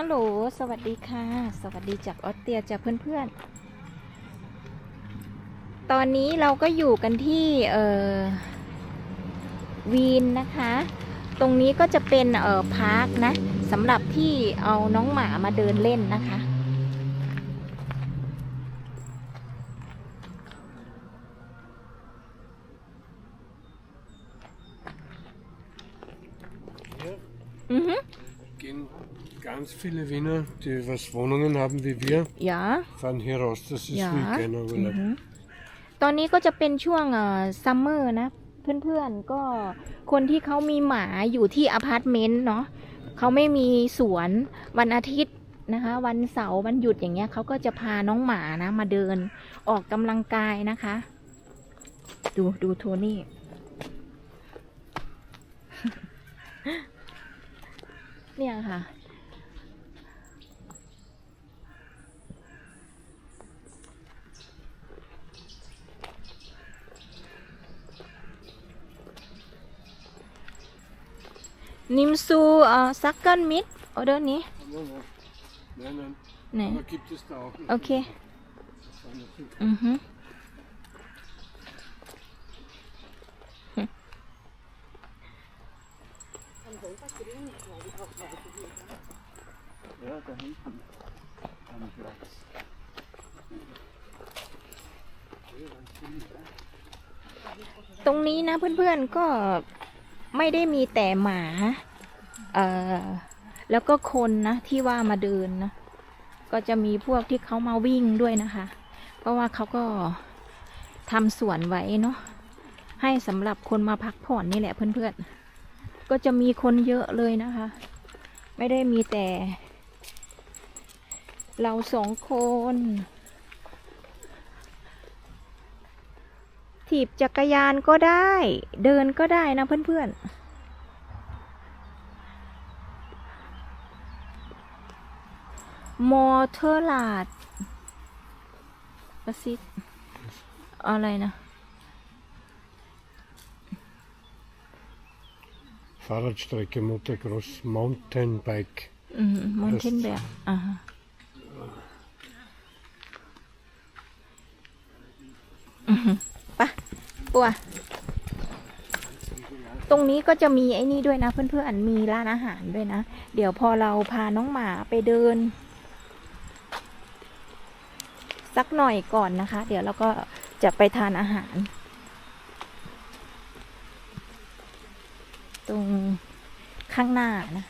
ฮัลโหล สวัสดีค่ะ สวัสดีจากออสเตรียจากเพื่อนๆ ตอนนี้เราก็อยู่กันที่เอ่อวีนนะคะ ตรงนี้ก็จะเป็นเอ่อพาร์คนะสำหรับที่เอาน้องหมามาเดินเล่นนะคะอือฮึ gehen ganz viele Wiener, die was Wohnungen haben wie wir, อย่า fahren hier raus. Das ist Ja. Weekender-Urlaub. ตอนนี้ก็จะเป็นช่วงเอ่อซัมเมอร์นะ เพื่อนๆก็คนที่เขามีหมาอยู่ที่อพาร์ตเมนต์เนาะเขาไม่มีสวนวันอาทิตย์นะคะ วันเสาร์วันหยุดอย่างเงี้ยเขาก็จะพาน้องหมานะมาเดินออกกำลังกายนะคะ ดูดูโทนี่ เนี่ยค่ะ Nimmst du äh, Sacken mit oder nicht? Nein, nein. Nein, nein. Nee. Aber gibt es da auch noch. Okay. Das Mhm. Ja, da hinten am Platz. ตรงนี้นะเพื่อนๆก็ไม่ได้มีแต่หมา เอ่อแล้วก็คนนะที่ว่ามาเดินนะก็จะมีพวกที่เขามาวิ่งด้วยนะคะ เพราะว่าเขาก็ทำสวนไว้เนาะให้สำหรับคนมาพักผ่อนนี่แหละเพื่อนๆ ก็จะมีคนเยอะเลยนะคะ ไม่ได้มีแต่ เราสองคน ถีบจักรยานก็ได้ เดินก็ได้นะเพื่อนๆ มอเทอร์ลาดประสิทธิ์อะไรนะ Fahrradstrecke, Motocross, Mountainbike. อืมมอนเทนแบบอ่าฮะอือหือไปะปัว ตรงนี้ก็จะมีไอ้นี่ด้วยนะเพื่อนๆมีร้านอาหารด้วยนะ เดี๋ยวพอเราพาน้องหมาไปเดิน สักหน่อยก่อนนะคะ เดี๋ยวเราก็จะไปทานอาหาร ตรงข้างหน้านะ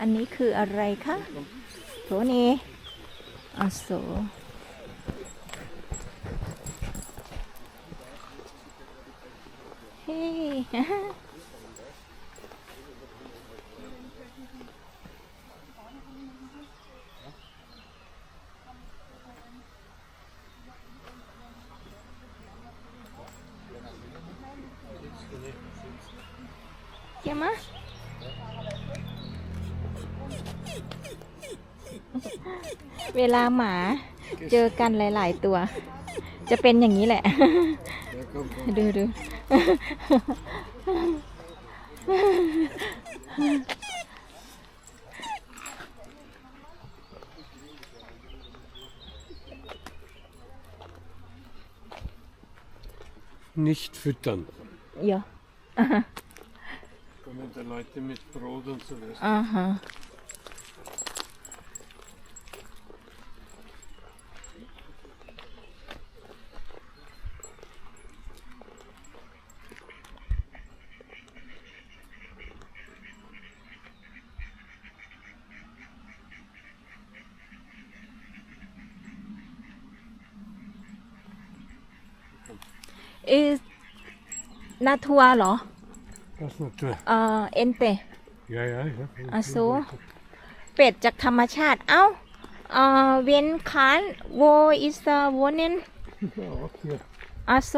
อันนี้คืออะไรคะโถนี่อโซเฮ้ เกี่ยมาเวลาหมาเจอกันหลาย ๆ ตัว จะเป็นอย่างนี้แหละ Ja, komm, komm. ดูดู Nicht füttern. เยอะ Kommen da Leute mit Brot und so weiter. อ่าฮะเ Das ist natürlich. เอ่อเอ็นเต Ja, ja, ja. Ach so. เป็ดจากธรรมชาติ เอ้าเอ่อเวนคานโวอิสวเนน Ja, auch hier. อาโซ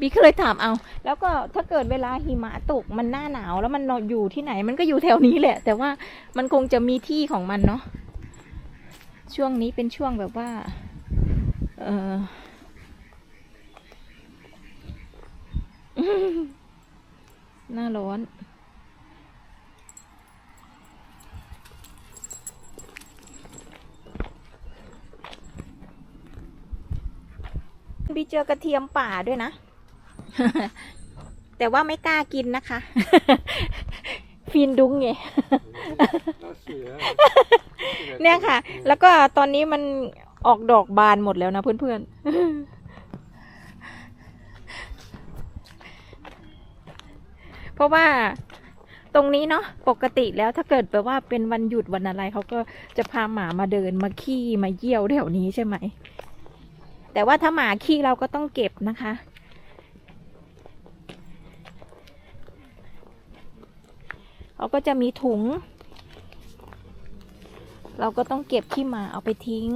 บีก็เลยถามเอา แล้วก็ถ้าเกิดเวลาหิมะตกมันหน้าหนาวแล้วมันอยู่ที่ไหนมันก็อยู่แถวนี้แหละ แต่ว่ามันคงจะมีที่ของมันเนาะช่วงนี้เป็นช่วงแบบว่า เออ หน้าร้อน พี่เจอกระเทียมป่าด้วยนะ แต่ว่าไม่กล้ากินนะคะ ฟินดุ้งไง Das hier, ja. เนี่ยค่ะ แล้วก็ตอนนี้มันออกดอกบานหมดแล้วนะเพื่อนๆ เพราะว่าตรงนี้เนาะปกติแล้วถ้าเกิดแบบว่าเป็นวันหยุดวันอะไรเขาก็จะพาหมามาเดินมาขี้มาเยี่ยวแถวนี้ใช่ไหม แต่ว่าถ้าหมาขี้เราก็ต้องเก็บนะคะ เขาก็จะมีถุง เราก็ต้องเก็บขี้หมาเอาไปทิ้ง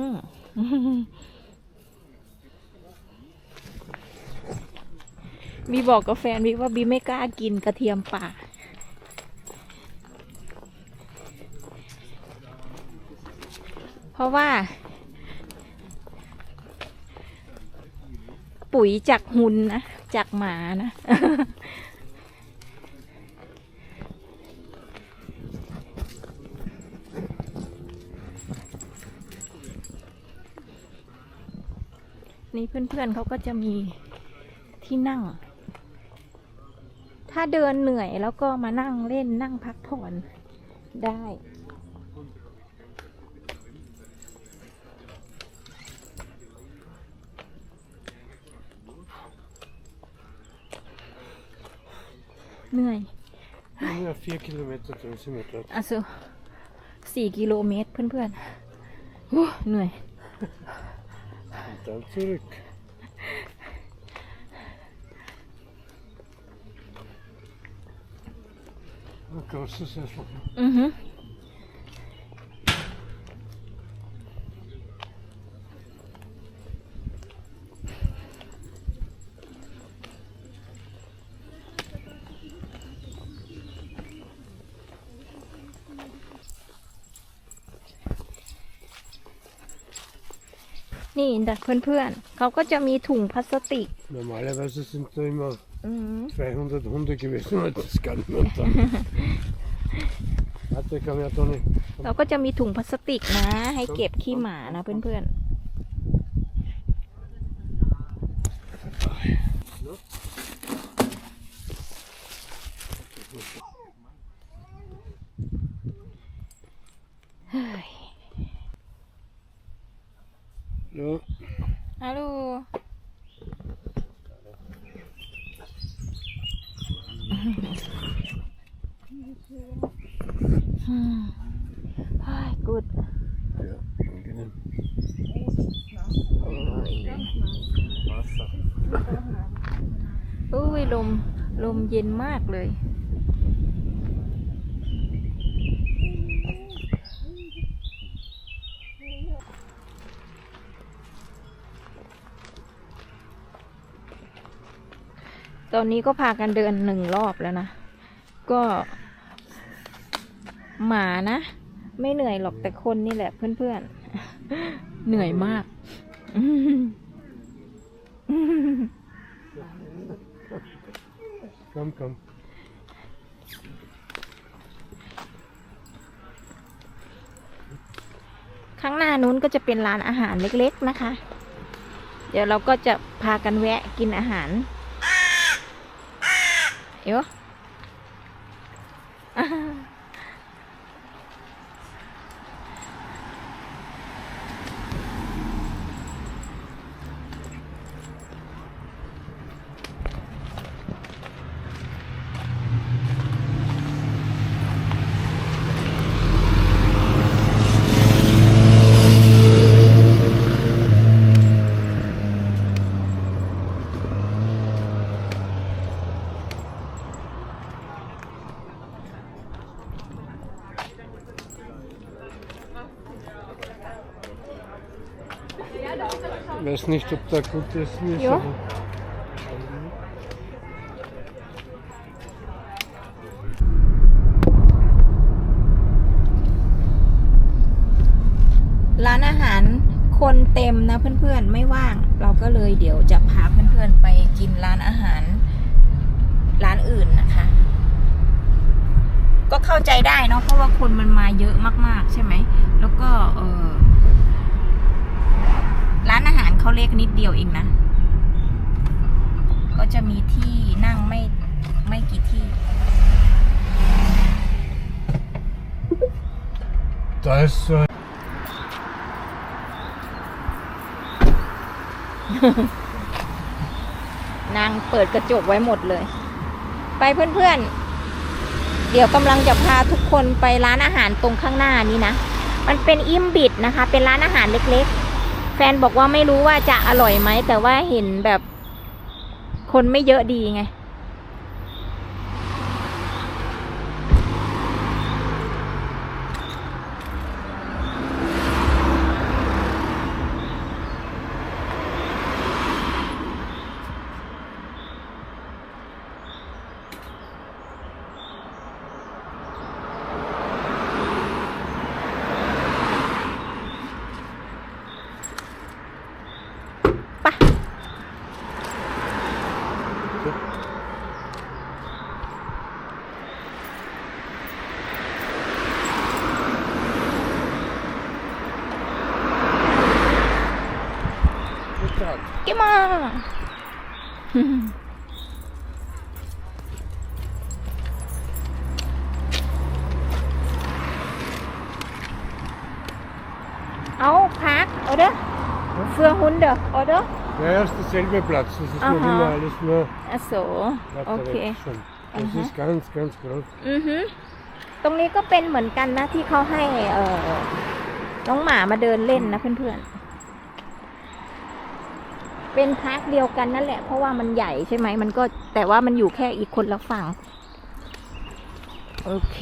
บีบอกกับแฟนบีว่าบีไม่กล้ากินกระเทียมป่า เพราะว่า ปุ๋ยจากหุนนะ จากหมานะ นี่เพื่อนๆเขาก็จะมีที่นั่ง ถ้าเดินเหนื่อยแล้วก็มานั่งเล่นนั่งพักผ่อนได้ เหนื่อย Ja, vier Kilometer, dann sind wir dort. อะสูสี่กิโลเมตรเพื่อนๆเหนื่อย Und dann zurück. Ein großer Sessel. อือฮึนี่ดักเพื่อนๆ เขาก็จะมีถุงพลาสติก Normalerweise sind da immer อืม200 Hunde gewesen, aber das kann man da. Warte, komm her, Toni. เราก็จะมีถุงพลาสติกนะ ให้เก็บขี้หมานะเพื่อนๆเฮ้ย Ja, ฮัลโหลอืมเฮ้ยกูด ja, angenehm. อุ้ยลม ลมเย็นมากเลย ตอนนี้ก็พากันเดินหนึ่งรอบแล้วนะ ก็หมานะ ไม่เหนื่อยหรอกแต่คนนี่แหละเพื่อนๆ เหนื่อยมาก Komm, komm. ข้างหน้านู้นก็จะเป็นร้านอาหารเล็กๆนะคะ เดี๋ยวเราก็จะพากันแวะกินอาหารเดี๋ยว weiß nicht, ob da gut Essen ist. Ja. aber- ร้านอาหารคนเต็มนะเพื่อนๆ ไม่ว่าง เราก็เลยเดี๋ยวจะพาเพื่อนๆ ไปกินร้านอาหาร ร้านอื่นนะคะเข้าใจได้เนาะเพราะว่าคนมันมาเยอะมากๆ ใช่ไหม แล้วก็เออ ร้านอาหารเขาเล็กนิดเดียวเองนะ ก็จะมีที่นั่งไม่ไม่กี่ที่ Da ist äh, นางเปิดกระจกไว้หมดเลย ไปเพื่อนๆ เดี๋ยวกำลังจะพาทุกคนไปร้านอาหารตรงข้างหน้านี้นะ มันเป็นอิมบิดนะคะ เป็นร้านอาหารเล็กๆ แฟนบอกว่าไม่รู้ว่าจะอร่อยไหม แต่ว่าเห็นแบบคนไม่เยอะดีไง เกมาเอาพักเอาเด้อเฟืองหุนเด้อเอาเด้อ ja, ja, ist derselbe Platz. Das ist Aha. noch immer alles nur อะโสโอเค Lateral schon. Das Aha. ist ganz, ganz groß. อือฮึตรงนี้ก็เป็นเหมือนกันนะที่เขาให้เอ่อน้องหมามาเดินเล่นนะเพื่อนๆ เป็นพาร์คเดียวกันนั่นแหละ เพราะว่ามันใหญ่ใช่ไหมมันก็แต่ว่ามันอยู่แค่อีกคนละฝั่ง โอเค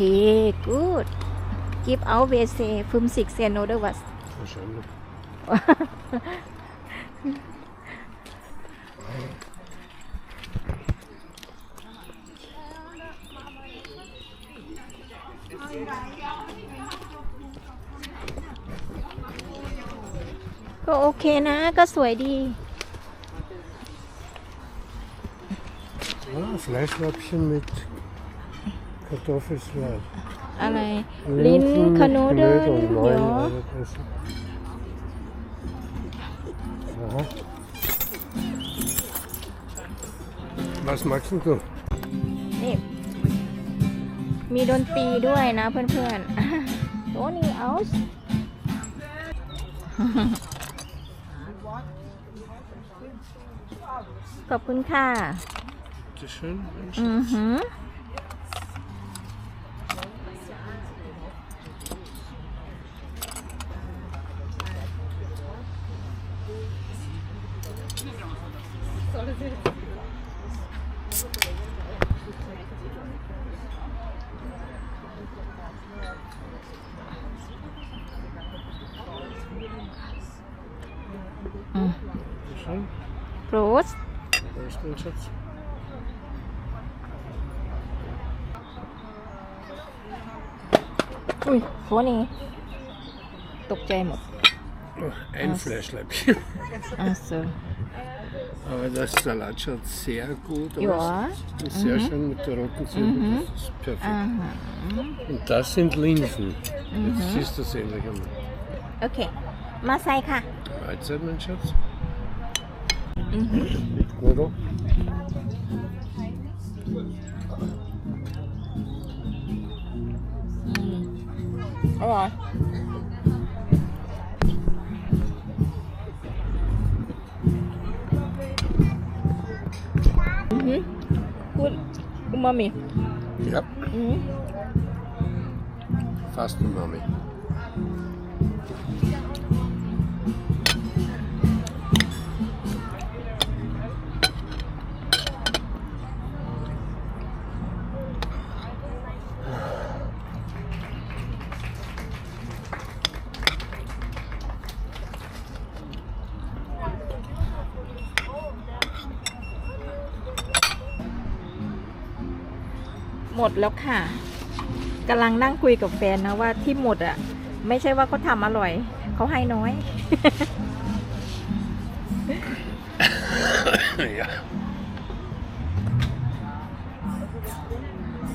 good give out we say from six and other was Wahrscheinlich. ก็โอเคนะ ก็สวยดี Ah, Fleischlappchen mit Kartoffelsalat. อะไร ลิ้น Linsen คาโน mit เดิน Knödel, เดี๋ยว neun Euro kosten. Aha. Was magst denn du? นี่ มีดนตรีด้วยนะเพื่อนๆ โตนี่เอาส์ ขอบคุณค่ะ Bitte schön. อือหืออืม Bitte schön. โรส Wo ist dein Schatz? อุ้ยโฟนี่ตกใจหมด Oh, ein Was? Fleischleibchen. อะ so Aber der Salat schaut sehr gut aus. Ja. Und sehr schön mit der roten Zwiebel. Mhm. Das ist perfekt. อ่าฮะ Und das sind Linsen. Jetzt siehst du das endlich einmal. โอเคมาใส่ค่ะ Mahlzeit, mein Schatz. อือ All right. Mhm. Good. Umami. Yep. Mhm. Fast umami. ดแล้วค่ะกำลังนั่งคุยกับแฟนนะว่าที่หมดอะ ไม่ใช่ว่าเขาทำอร่อย เขาให้น้อย ja.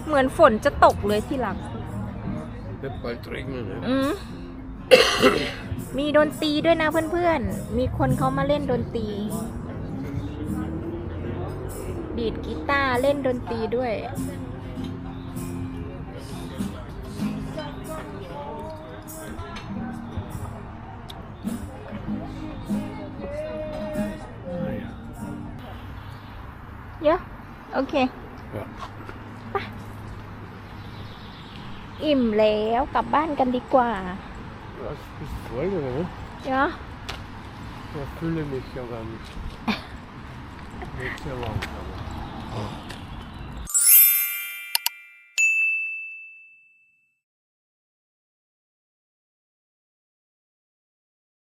เหมือนฝนจะตกเลยที่หลัง Mhm. wird bald regnen. Ne? อืม มีดนตรีด้วยนะเพื่อนๆ มีคนเขามาเล่นดนตรี ดีดกีตาร์เล่นดนตรีด้วย โอเค Ja. อิ่มแล้วกลับบ้านกันดีกว่า Das ist voll, oder? Ne? เยอะ Ich fühle mich aber nicht. Nicht sehr langsam.